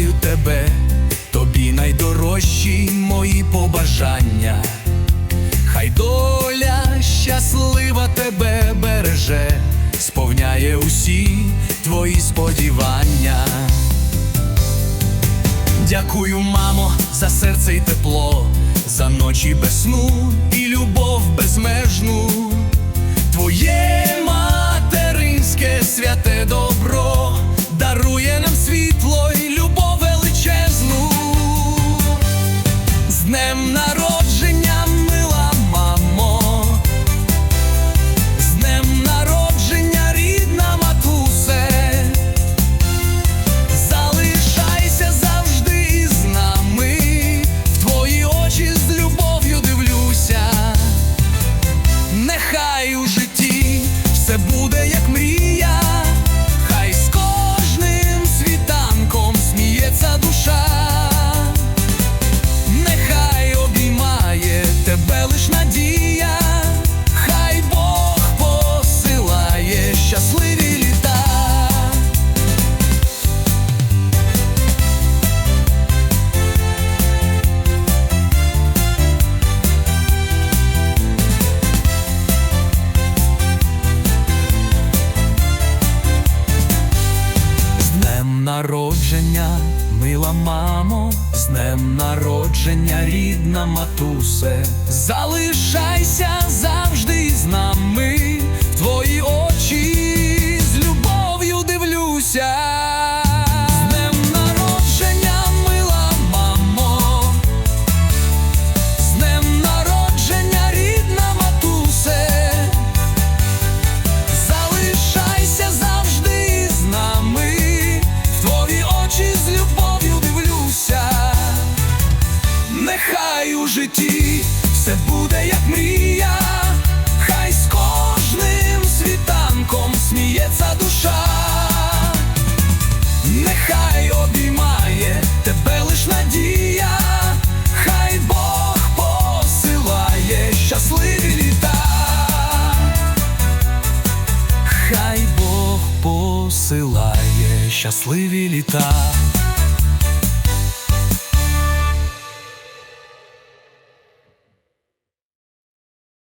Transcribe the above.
Мамо тебе, тобі найдорожчі мої побажання. Хай доля щаслива тебе береже, сповняє усі твої сподівання. Дякую, мамо, за серце й тепло, за ночі без сну і любов безмежну. Днем народження, народження, мила мамо, з днем народження, рідна матусе, залишайся завжди все буде як мрія, хай з кожним світанком сміється душа, нехай обіймає тебе лиш надія, хай Бог посилає щасливі літа. Хай Бог посилає щасливі літа.